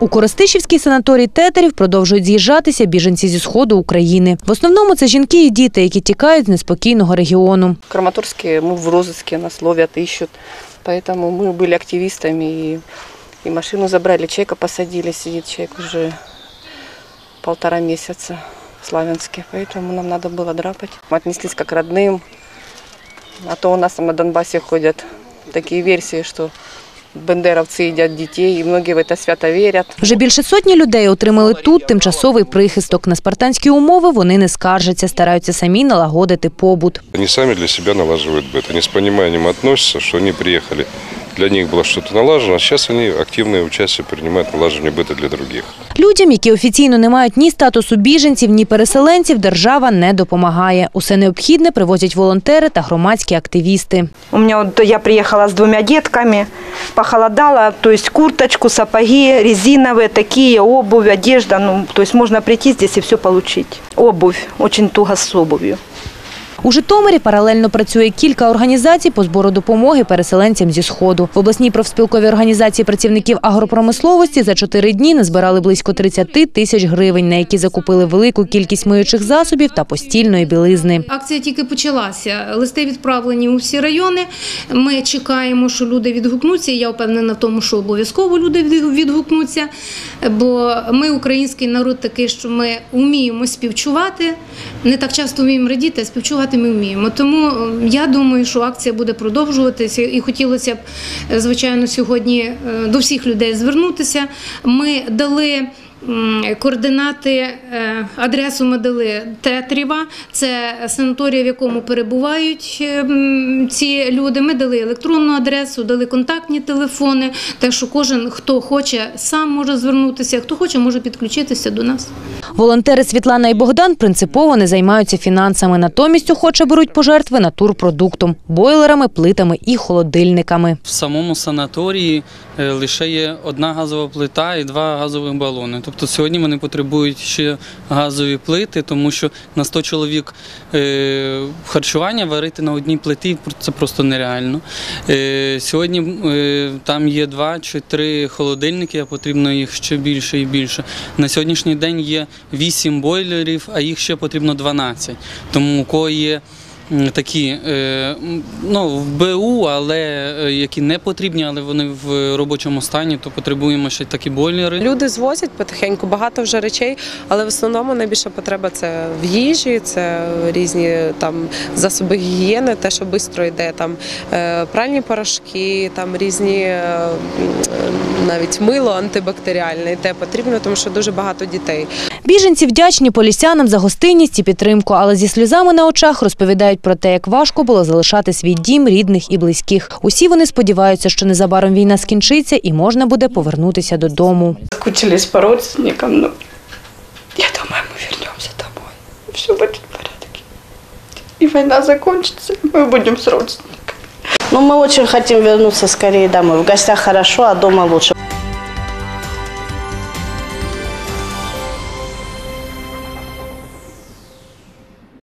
У Коростишівський санаторій Тетерів продовжують з'їжджатися біженці зі сходу України. В основному це жінки і діти, які тікають з неспокійного регіону. Краматорске мы в розыске, нас ловят, ищут. Поэтому мы были активистами и, и машину забрали, человека посадили, сидит человек уже полтора месяца в Славянске. Поэтому нам надо было драпать. Мы отнеслись как к родным. А то у нас там на Донбассе ходят такие версии, что бендеровцы едят детей, и многие в это свято верят. Вже більше сотні людей отримали тут тимчасовий прихисток. На спартанські умови вони не скаржаться, стараються самі налагодити побут. Они сами для себя налаживают быт. Они с пониманием относятся, что они приехали. Для них было что-то налажено, а сейчас они активное участие принимают в налаживании быта для других. Людям, які офіційно не мають ні статусу біженців, ні переселенців, держава не допомагає. Усе необхідне привозять волонтери та громадські активісти. У меня вот я приехала с двумя детками, похолодало, то есть курточку, сапоги резиновые такие, обувь, одежда, ну, то есть можно прийти здесь и все получить. Обувь, очень туго с обувью. У Житомирі паралельно працює кілька організацій по збору допомоги переселенцям зі Сходу. В обласній профспілковій організації працівників агропромисловості за чотири дні назбирали близько 30 тисяч гривень, на які закупили велику кількість миючих засобів та постільної білизни. Акція тільки почалася. Листи відправлені у всі райони. Ми чекаємо, що люди відгукнуться. Я впевнена в тому, що обов'язково люди від- відгукнуться. Бо ми, український народ, такий, що ми вміємо співчувати. Не так часто вміємо радіти, а співчувати ми вміємо. Тому я думаю, що акція буде продовжуватися. І хотілося б, е, звичайно, сьогодні е, до всіх людей звернутися. Ми дали. Координати, е, адресу ми дали Тетріва, це санаторій, в якому перебувають е, ці люди. Ми дали електронну адресу, дали контактні телефони. Так що кожен, хто хоче, сам може звернутися, хто хоче, може підключитися до нас. Волонтери Світлана і Богдан принципово не займаються фінансами. Натомість охоче беруть пожертви натурпродуктом – бойлерами, плитами і холодильниками. В самому санаторії е, лише є одна газова плита і два газових балони. Тобто сьогодні вони потребують ще газові плити, тому що на 100 чоловік е, харчування варити на одній плиті це просто нереально. Е, Сьогодні е, там є два чи три холодильники, а потрібно їх ще більше і більше. На сьогоднішній день є 8 бойлерів, а їх ще потрібно 12. Тому у кого є такі е, ну, в БУ, але е, які не потрібні, але вони в робочому стані, то потребуємо ще такі бойлери. Люди звозять потихеньку, багато вже речей, але в основному найбільша потреба це в їжі, це різні там засоби гігієни, те, що швидко йде, там е, пральні порошки, там різні навіть мило антибактеріальне, те потрібно, тому що дуже багато дітей. Біженці вдячні полісянам за гостинність і підтримку, але зі сльозами на очах розповідають про те, як важко було залишати свій дім, рідних і близьких. Усі вони сподіваються, що незабаром війна скінчиться і можна буде повернутися додому. Скучились по родственникам, но я думаю, мы вернемся домой. Все будет в порядке. И война закончится, и мы будем с родственниками. Ну, мы очень хотим вернуться скорее домой. В гостях хорошо, а дома лучше.